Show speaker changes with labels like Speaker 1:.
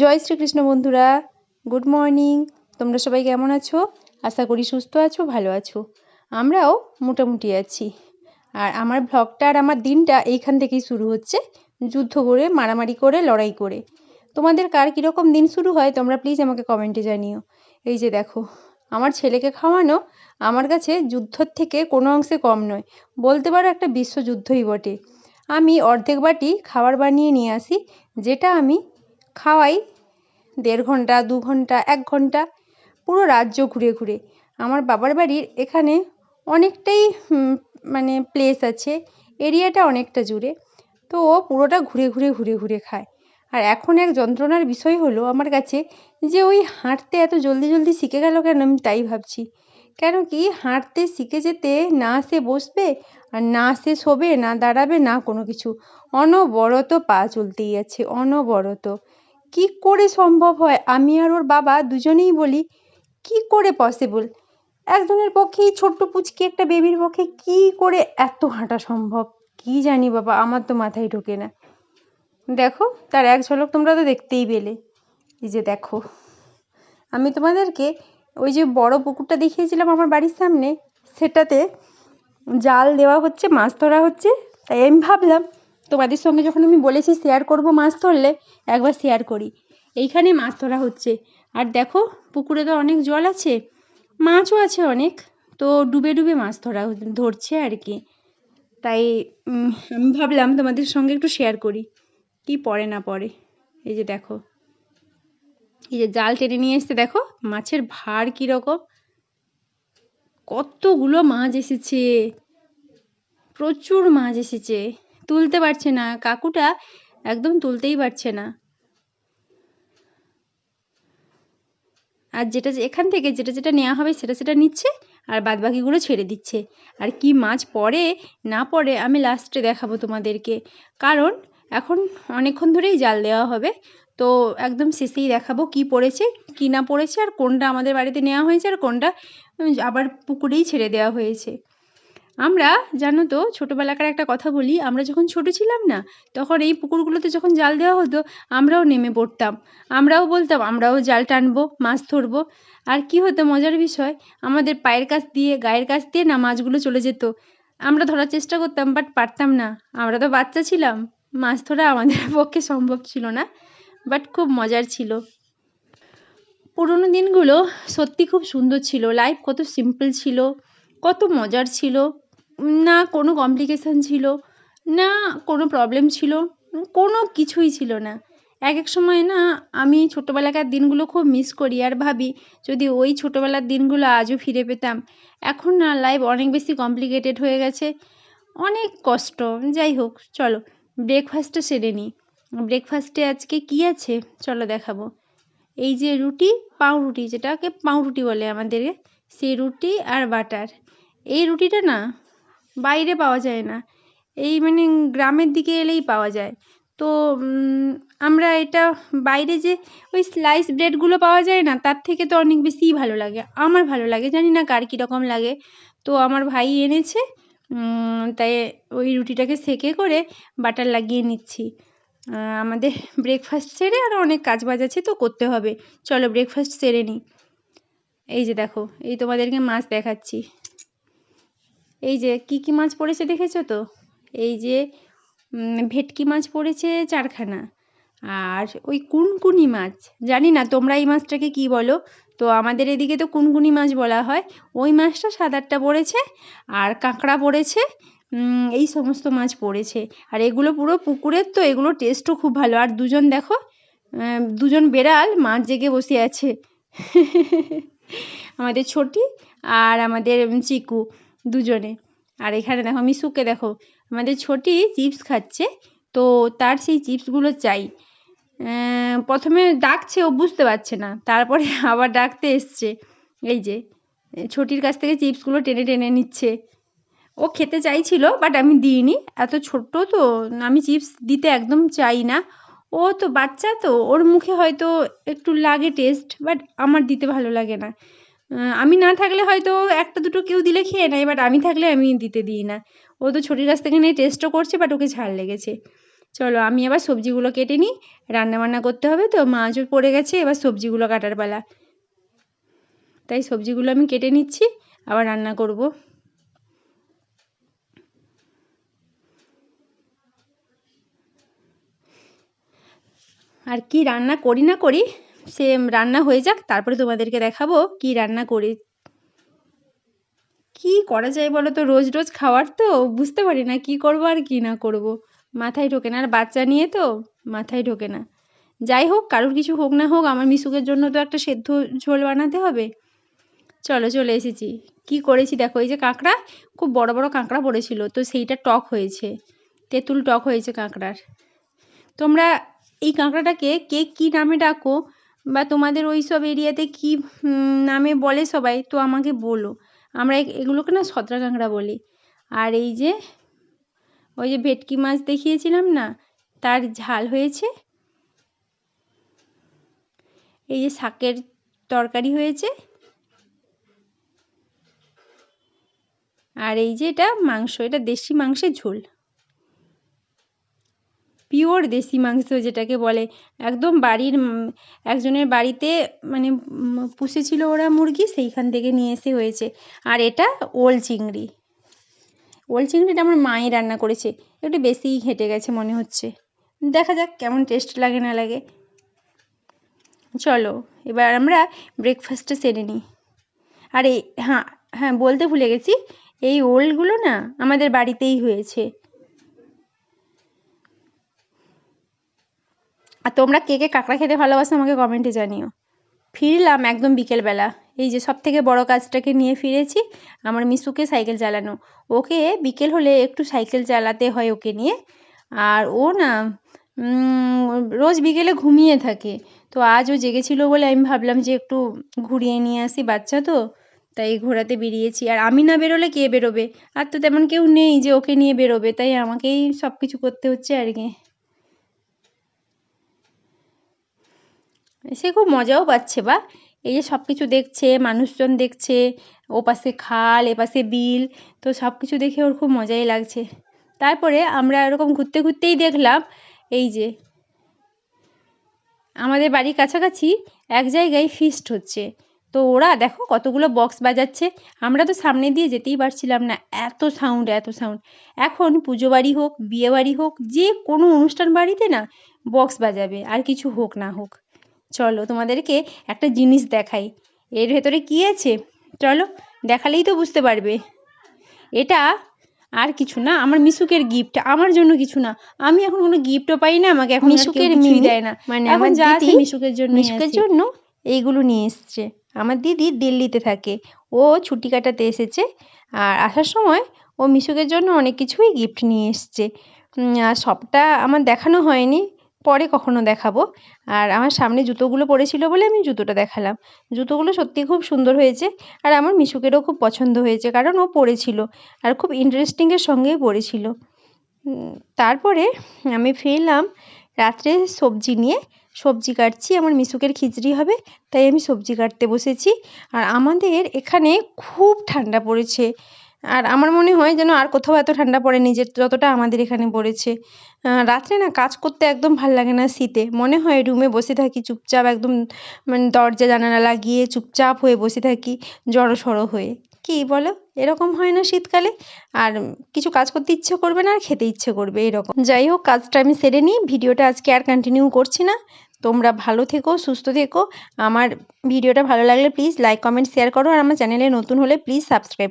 Speaker 1: জয় শ্রীকৃষ্ণ বন্ধুরা good morning তোমরা সবাই কেমন আছো? আশা করি সুস্থ আছো, ভালো আছো। আমরাও মোটামুটি আছি। আর আমার ভ্লগটা আর আমার দিনটা এইখান থেকেই শুরু হচ্ছে, যুদ্ধ করে, মারামারি করে, লড়াই করে। তোমাদের কার কীরকম দিন শুরু হয়, তোমরা প্লিজ আমাকে কমেন্টে জানিও। এই যে দেখো, আমার ছেলেকে খাওয়ানো আমার কাছে যুদ্ধর থেকে কোনো অংশে কম নয়, বলতে পারো একটা বিশ্বযুদ্ধই বটে। আমি অর্ধেক বাটি খাবার বানিয়ে নিয়ে আসি, যেটা আমি খাওয়াই, দেড় ঘণ্টা, দু ঘণ্টা, এক ঘণ্টা, পুরো রাজ্য ঘুরে ঘুরে। আমার বাবার বাড়ির এখানে অনেকটাই মানে প্লেস আছে এরিয়াটা অনেকটা জুড়ে। তো ও পুরোটা ঘুরে ঘুরে ঘুরে ঘুরে খায়। আর এখন এক যন্ত্রণার বিষয় হলো আমার কাছে যে ওই হাঁটতে এত জলদি জলদি শিখে গেল কেন? আমি তাই ভাবছি। কেন কি হাঁটতে শিখে যেতে না সে বসবে, আর না সে শোবে, না দাঁড়াবে, না কোনো কিছু। অনবরত পা চলতেই আছে, অনবরত। কি করে সম্ভব হয়? আমি আর ওর বাবা দুজনেই বলি, কি করে পসিবল একজনের পক্ষে এই ছোট্ট পুচকি একটা বেবির পক্ষে কি করে এত হাঁটা সম্ভব? কি জানি বাবা, আমার তো মাথায় ঢোকে না। দেখো, তার এক ঝলক তোমরা তো দেখতেই পেলে। এই যে দেখো, আমি তোমাদেরকে ওই যে বড় পুকুরটা দেখিয়েছিলাম আমার বাড়ির সামনে, সেটাতে জাল দেওয়া হচ্ছে, মাছ ধরা হচ্ছে, তাই আমি ভাবলাম তোমাদের সঙ্গে যখন আমি বলেছি শেয়ার করব মাছ ধরলে, একবার শেয়ার করি। এইখানে মাছ ধরা হচ্ছে। আর দেখো, পুকুরে তো অনেক জল আছে। মাছও আছে অনেক। তো ডুবে ডুবে মাছ ধরা ধরছে আর কি। তাই আমি ভাবলাম তোমাদের সঙ্গে একটু শেয়ার করি। কি পড়ে না পড়ে? এই যে দেখো। এই যে জাল টেনে নিয়ে এসছে, দেখো, মাছের ভার কীরকম কতগুলো মাছ এসেছে। প্রচুর মাছ এসেছে। তুলতে পারছে না। কাকুটা একদম তুলতেই পারছে না। আর যেটা এখান থেকে যেটা যেটা নেওয়া হবে সেটা সেটা নিচ্ছে আর বাদ বাকিগুলো ছেড়ে দিচ্ছে। আর কি মাছ পড়ে না পড়ে আমি লাস্টে দেখাবো তোমাদেরকে। কারণ এখন অনেকক্ষণ ধরেই জাল দেওয়া হবে। তো একদম শেষেই দেখাবো কি পড়েছে, কি না পড়েছে আর কোনটা আমাদের বাড়িতে নেওয়া হয়েছে আর কোনটা আবার পুকুরেই ছেড়ে দেওয়া হয়েছে। আমরা, জানো তো, ছোটোবেলাকার একটা কথা বলি, আমরা যখন ছোটো ছিলাম না, তখন এই পুকুরগুলোতে যখন জাল দেওয়া হতো, আমরাও নেমে পড়তাম। আমরাও বলতাম, আমরাও জাল টানবো, মাছ ধরবো। আর কি হতো মজার বিষয়, আমাদের পায়ের কাছ দিয়ে, গায়ের কাছ দিয়ে না মাছগুলো চলে যেত। আমরা ধরার চেষ্টা করতাম, বাট পারতাম না। আমরা তো বাচ্চা ছিলাম, মাছ ধরা আমাদের পক্ষে সম্ভব ছিল না, বাট খুব মজার ছিল। পুরোনো দিনগুলো সত্যি খুব সুন্দর ছিল, লাইফ কত সিম্পল ছিল, কত মজার ছিল। না, কোনো কমপ্লিকেশান ছিল, না, কোনো প্রবলেম ছিল, কোনো কিছুই ছিল না। এক এক সময় না, আমি ছোটোবেলাকার দিনগুলো খুব মিস করি। আর ভাবি, যদি ওই ছোটোবেলার দিনগুলো আজও ফিরে পেতাম। এখন না লাইফ অনেক বেশি কমপ্লিকেটেড হয়ে গেছে। অনেক কষ্ট। যাই হোক, চলো ব্রেকফাস্টটা সেরে নিই। ব্রেকফাস্টে আজকে কী আছে? চলো দেখাবো। এই যে রুটি, পাউরুটি, যেটাকে পাউরুটি বলে আমাদের সেই রুটি আর বাটার। এই রুটিটা না বাইরে পাওয়া যায় না। এই মানে গ্রামের দিকে এলেই পাওয়া যায়। তো আমরা এটা বাইরে যে ওই স্লাইস ব্রেডগুলো পাওয়া যায় না, তার থেকে তো অনেক বেশিই ভালো লাগে। আমার ভালো লাগে, জানি না কার কীরকম লাগে। তো আমার ভাই এনেছে তাই ওই রুটিটাকে সেকে করে বাটার লাগিয়ে নিচ্ছি। আমাদের ব্রেকফাস্ট সেরে আরও অনেক কাজ বাজ আছে, তো করতে হবে। চলো ব্রেকফাস্ট সেরে নিই। এই যে দেখো, এই তোমাদেরকে মাছ দেখাচ্ছি। এই যে কী কী মাছ পড়েছে দেখেছ তো? এই যে ভেটকি মাছ পড়েছে চারখানা। আর ওই কুনকুনি মাছ, জানি না তোমরা এই মাছটাকে কী বলো? তো আমাদের এদিকে তো কুনকুনি মাছ বলা হয়। ওই মাছটা সাত আটটা পড়েছে, আর কাঁকড়া পড়েছে এই সমস্ত মাছ পড়েছে। আর এগুলো পুরো পুকুরের তো, এগুলো টেস্টও খুব ভালো। আর দুজন দেখো দুজন বেড়াল মাছ জেগে বসে আছে। আমাদের ছোটি আর আমাদের চিকু। দুজনে। আর এখানে দেখো, মিশুকে দেখো, আমাদের ছোটি চিপস খাচ্ছে, তো তার সেই চিপসগুলো চাই। প্রথমে ডাকছে, ও বুঝতে পারছে না, তারপরে আবার ডাকতে এসছে। এই যে, ছোটির কাছ থেকে চিপসগুলো টেনে টেনে নিচ্ছে। ও খেতে চাইছিল, বাট আমি দিইনি, এত ছোট্ট তো, আমি চিপস দিতে একদম চাই না। ও তো বাচ্চা তো, ওর মুখে হয়তো একটু লাগে টেস্ট বাট আমার দিতে ভালো লাগে না। আমি না থাকলে হয়তো একটা দুটো কেউ দিলে খেয়ে নেয় বাট আমি থাকলে আমি দিতে দিই না। ও তো ছোটির কাছ থেকে নিয়ে টেস্টও করছে বাট ওকে ঝাল লেগেছে। চলো, আমি আবার সবজিগুলো কেটে নিই রান্না বান্না করতে হবে তো মাছও পড়ে গেছে, এবার সবজিগুলো কাটার পালা। তাই সবজিগুলো আমি কেটে নিচ্ছি, আবার রান্না করব। আর কি রান্না করি না করি সে রান্না হয়ে যাক, তারপরে তোমাদেরকে দেখাবো কি রান্না করে, কি করা যায় বলো তো রোজ রোজ খাওয়ার তো, বুঝতে পারি না কি করব আর কি না করব। মাথায় ঢোকে না, আর বাচ্চা নিয়ে তো মাথায় ঢোকে না। যাই হোক, কারোর কিছু হোক না হোক, আমার মিশুকের জন্য তো একটা সেদ্ধ ঝোল বানাতে হবে। চলো চলে এসেছি। কি করেছি দেখো, এই যে কাঁকড়া, খুব বড় বড় কাঁকড়া পড়েছিল, তো সেইটা টক হয়েছে। তেঁতুল টক হয়েছে কাঁকড়ার। তোমরা এই কাঁকড়াটাকে কে কী নামে ডাকো বা তোমাদের ওই সব এরিয়াতে কী নামে বলে সবাই, তো আমাকে বলো। আমরা এগুলোকে না সতরা কাঁকড়া বলি। আর এই যে, ওই যে ভেটকি মাছ দেখিয়েছিলাম না, তার ঝাল হয়েছে। এই যে শাকের তরকারি হয়েছে। আর এই যে এটা মাংস, এটা দেশি মাংসের ঝোল। পিওর দেশি মাংস যেটাকে বলে। একদম বাড়ির একজনের বাড়িতে মানে পুষেছিল ওরা মুরগি, সেইখান থেকে নিয়ে এসে হয়েছে। আর এটা ওল চিংড়ি। ওল চিংড়িটা আমার মাই রান্না করেছে। একটু বেশিই ঘেঁটে গেছে মনে হচ্ছে। দেখা যাক কেমন টেস্ট লাগে না লাগে। চলো, এবার আমরা ব্রেকফাস্টটা সেরে নিই। আর এই হ্যাঁ হ্যাঁ বলতে ভুলে গেছি। এই ওলগুলো না আমাদের বাড়িতেই হয়েছে। আর তোমরা কে কে কাঁকড়া খেতে ভালোবাসো আমাকে কমেন্টে জানিও। ফিরলাম একদম বিকেলবেলা। এই যে সব থেকে বড় কাজটাকে নিয়ে ফিরেছি, আমার মিশুকে সাইকেল চালানো। ওকে বিকেল হলে একটু সাইকেল চালাতে হয় ওকে নিয়ে। আর ও না রোজ বিকেলে ঘুমিয়ে থাকে। তো আজ ও জেগেছিল বলে আমি ভাবলাম যে একটু ঘুরিয়ে নিয়ে আসি বাচ্চা তো, তাই ঘোরাতে বেরিয়েছি। আর আমি না বেরোলে কে বেরোবে? আর তো তেমন কেউ নেই যে ওকে নিয়ে বেরোবে, তাই আমাকেই সব কিছু করতে হচ্ছে আর কি। সে খুব মজাও পাচ্ছে বা? এই যে সব কিছু দেখছে, মানুষজন দেখছে ও পাশে খাল, এপাশে বিল, তো সব কিছু দেখে ওর খুব মজাই লাগছে। তারপরে আমরা এরকম ঘুরতে ঘুরতেই দেখলাম, এই যে আমাদের বাড়ির কাছাকাছি এক জায়গায় ফিস্ট হচ্ছে। তো ওরা দেখো কতগুলো বক্স বাজাচ্ছে। আমরা তো সামনে দিয়ে যেতেই পারছিলাম না, এত সাউন্ড এত সাউন্ড এখন পুজো বাড়ি হোক, বিয়ে বাড়ি হোক, যে কোনো অনুষ্ঠান বাড়িতে না বক্স বাজাবে, আর কিছু হোক না হোক। চলো তোমাদেরকে একটা জিনিস দেখাই। এর ভেতরে কি আছে? চলো দেখালেই তো বুঝতে পারবে। এটা আর কিছু না আমার মিশুকের গিফট আমার জন্য কিছু না। আমি এখন কোনো গিফটও পাই না আমাকে এখন মিশুকের মিমি দেয় না। মানে আমার যা আছে মিশুকের জন্য মিশুকের জন্য এইগুলো নিয়ে এসছে। আমার দিদি দিল্লিতে থাকে। ও ছুটি কাটাতে এসেছে আর আসার সময় ও মিশুকের জন্য অনেক কিছুই গিফট নিয়ে এসছে। আর সবটা আমার দেখানো হয়নি। পরে কখনো দেখাবো। আর আমার সামনে জুতোগুলো পড়েছিল বলে আমি জুতোটা দেখালাম। জুতোগুলো সত্যি খুব সুন্দর হয়েছে আর আমার মিশুকেরও খুব পছন্দ হয়েছে কারণ ও পরেছিল আর খুব ইন্টারেস্টিংয়ের সঙ্গেই পরেছিল তারপরে আমি ফিরলাম রাত্রে সবজি নিয়ে। সবজি কাটছি, আমার মিশুকের খিচড়ি হবে, তাই আমি সবজি কাটতে বসেছি। আর আমাদের এখানে খুব ঠান্ডা পড়েছে। আর আমার মনে হয় যেন আর কোথাও এত ঠান্ডা পড়েনি যে যতটা আমাদের এখানে পড়েছে। রাত্রে না কাজ করতে একদম ভালো লাগে না শীতে। মনে হয় রুমে বসে থাকি, চুপচাপ একদম মানে দরজা, জানালা লাগিয়ে চুপচাপ হয়ে বসে থাকি, জড়সড় হয়ে। কী বলো? এরকম হয় না শীতকালে? আর কিছু কাজ করতে ইচ্ছে করবে না, আর খেতে ইচ্ছে করবে এরকম। যাই হোক, কাজটা আমি সেরে নিই, ভিডিওটা আজকে আর কন্টিনিউ করছি না। তোমরা ভালো থেকো, সুস্থ থেকো। আমার ভিডিওটা ভালো লাগলে প্লিজ লাইক কমেন্ট শেয়ার করো, আর আমার চ্যানেলে নতুন হলে প্লিজ সাবস্ক্রাইব